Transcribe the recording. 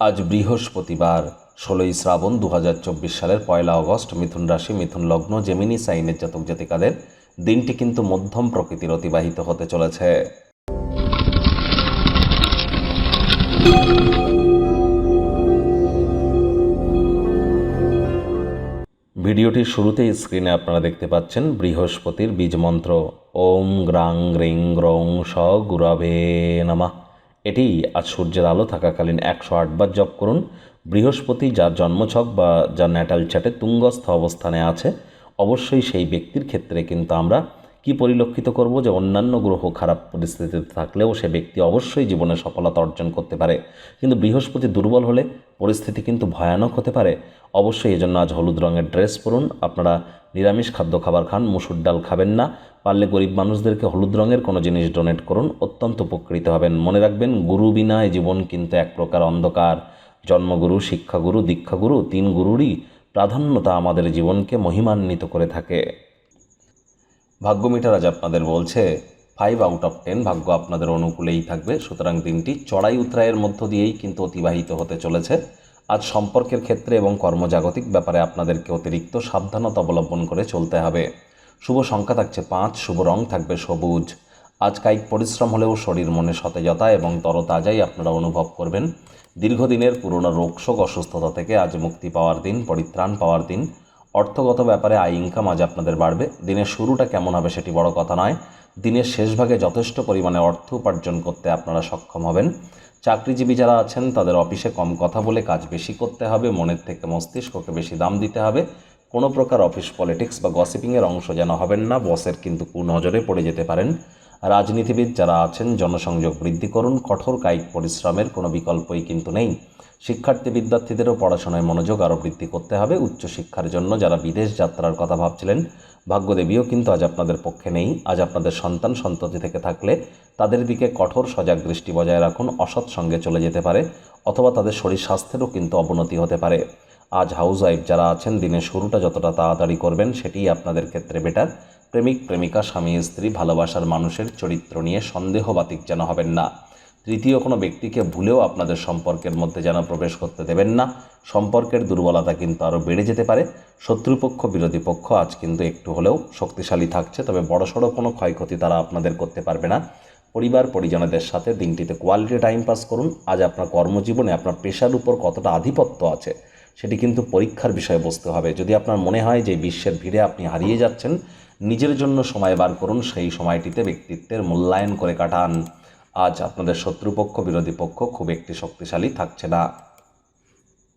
আজ বৃহস্পতিবার, ষোলোই শ্রাবণ দু হাজার চব্বিশ সালের পয়লা অগস্ট, মিথুন রাশি, মিথুন লগ্ন, জেমিনি সাইনের জাতক জাতিকাদের দিনটি কিন্তু মধ্যম প্রকৃতির অতিবাহিত হতে চলেছে। ভিডিওটির শুরুতেই স্ক্রিনে আপনারা দেখতে পাচ্ছেন বৃহস্পতির বীজ মন্ত্র ওম গ্রাং গ্রিং গ্রং স গুরাবে নামা। এটি আজ সূর্যের আলো থাকাকালীন একশো আটবার জপ করুন। বৃহস্পতি যার জন্মছক বা যার ন্যাটাল চ্যাটে তুঙ্গস্থ অবস্থানে আছে, অবশ্যই সেই ব্যক্তির ক্ষেত্রে কিন্তু আমরা কি পরিলক্ষিত করব যে অন্যান্য গ্রহ খারাপ পরিস্থিতিতে থাকলেও সে ব্যক্তি অবশ্যই জীবনে সফলতা অর্জন করতে পারে। কিন্তু বৃহস্পতি দুর্বল হলে পরিস্থিতি কিন্তু ভয়ানক হতে পারে। অবশ্যই এজন্য আজ হলুদ রঙের ড্রেস পরুন। আপনারা নিরামিষ খাদ্য খাবার খান, মুসুর ডাল খাবেন না। পারলে গরিব মানুষদেরকে হলুদ রঙের কোনো জিনিস ডোনেট করুন। অত্যন্ত উপকৃত হবেন। মনে রাখবেন, গুরু বিনা এই জীবন কিন্তু এক প্রকার অন্ধকার। জন্মগুরু, শিক্ষাগুরু, দীক্ষাগুরু, তিন গুরুরই প্রাধান্যতা আমাদের জীবনকে মহিমান্বিত করে থাকে। ভাগ্য মিটার আজ আপনাদের বলছে ফাইভ আউট অফ টেন ভাগ্য আপনাদের অনুকূলেই থাকবে। সুতরাং দিনটি চড়াই উতরাইয়ের মধ্য দিয়েই কিন্তু অতিবাহিত হতে চলেছে। আজ সম্পর্কের ক্ষেত্রে এবং কর্মজাগতিক ব্যাপারে আপনাদেরকে অতিরিক্ত সাবধানতা অবলম্বন করে চলতে হবে। শুভ সংখ্যা থাকছে পাঁচ, শুভ রং থাকবে সবুজ। আজ কায়িক পরিশ্রম হলেও শরীর মনে সতেজতা এবং তরতাজাই আপনারা অনুভব করবেন। দীর্ঘদিনের পুরনো রোগশোক অসুস্থতা থেকে আজ মুক্তি পাওয়ার দিন, পরিত্রাণ পাওয়ার দিন। অর্থগত ব্যাপারে আয় ইনকাম আজ আপনাদের বাড়বে। দিনের শুরুটা কেমন হবে সেটি বড় কথা নয়। দিনের শেষ ভাগে যথেষ্ট পরিমাণে অর্থ উপার্জন করতে আপনারা সক্ষম হবেন। চাকরিজীবী যারা আছেন, তাদের অফিসে কম কথা বলে কাজ বেশি করতে হবে, মনের থেকে মস্তিষ্ককে বেশি দাম দিতে হবে। কোনো প্রকার অফিস পলিটিক্স বা গসিপিংয়ের অংশ যেন হবেন না, বসের কিন্তু কুনজরে পড়ে যেতে পারেন। রাজনীতিবিদ যারা আছেন, জনসংযোগ বৃদ্ধি করুন, কঠোর কায়িক পরিশ্রমের কোনো বিকল্পই কিন্তু নেই। শিক্ষার্থী বিদ্যার্থীদেরও পড়াশোনায় মনোযোগ আরও বৃদ্ধি করতে হবে। উচ্চশিক্ষার জন্য যারা বিদেশ যাত্রার কথা ভাবছিলেন, ভাগ্যদেবীও কিন্তু আজ আপনাদের পক্ষে নেই। আজ আপনাদের সন্তান সন্ততি থেকে থাকলে তাদের দিকে কঠোর সজাগ দৃষ্টি বজায় রাখুন, অসৎ সঙ্গে চলে যেতে পারে, অথবা তাদের শরীর স্বাস্থ্যেরও কিন্তু অবনতি হতে পারে। আজ হাউস ওয়াইফ যারা আছেন, দিনের শুরুটা যতটা তাড়াতাড়ি করবেন সেটিই আপনাদের ক্ষেত্রে বেটার প্রেমিক, প্রেমিকা, স্বামী, স্ত্রী, ভালোবাসার মানুষের চরিত্র নিয়ে সন্দেহবাতিক যেন হবেন না। তৃতীয় কোনো ব্যক্তিকে ভুলেও আপনাদের সম্পর্কের মধ্যে যেন প্রবেশ করতে দেবেন না। সম্পর্কের দুর্বলতা কিন্তু আরও বেড়ে যেতে পারে। শত্রুপক্ষ, বিরোধী পক্ষ আজ কিন্তু একটু হলেও শক্তিশালী থাকছে, তবে বড়সড় কোনো ক্ষয়ক্ষতি তারা আপনাদের করতে পারবে না। পরিবার, পরিজনদের সাথে দিনটিতে কোয়ালিটি টাইম পাস করুন। আজ আপনার কর্মজীবনে আপনার পেশার উপর কতটা আধিপত্য আছে সেটি কিন্তু পরীক্ষার বিষয়বস্তু হবে। যদি আপনার মনে হয় যে বিশ্বের ভিড়ে আপনি হারিয়ে যাচ্ছেন, নিজের জন্য সময় বার করুন, সেই সময়টিতে ব্যক্তিত্বের মূল্যায়ন করে কাটান। আজ আপনাদের শত্রুপক্ষ, বিরোধী পক্ষ খুব একটি শক্তিশালী থাকছে না।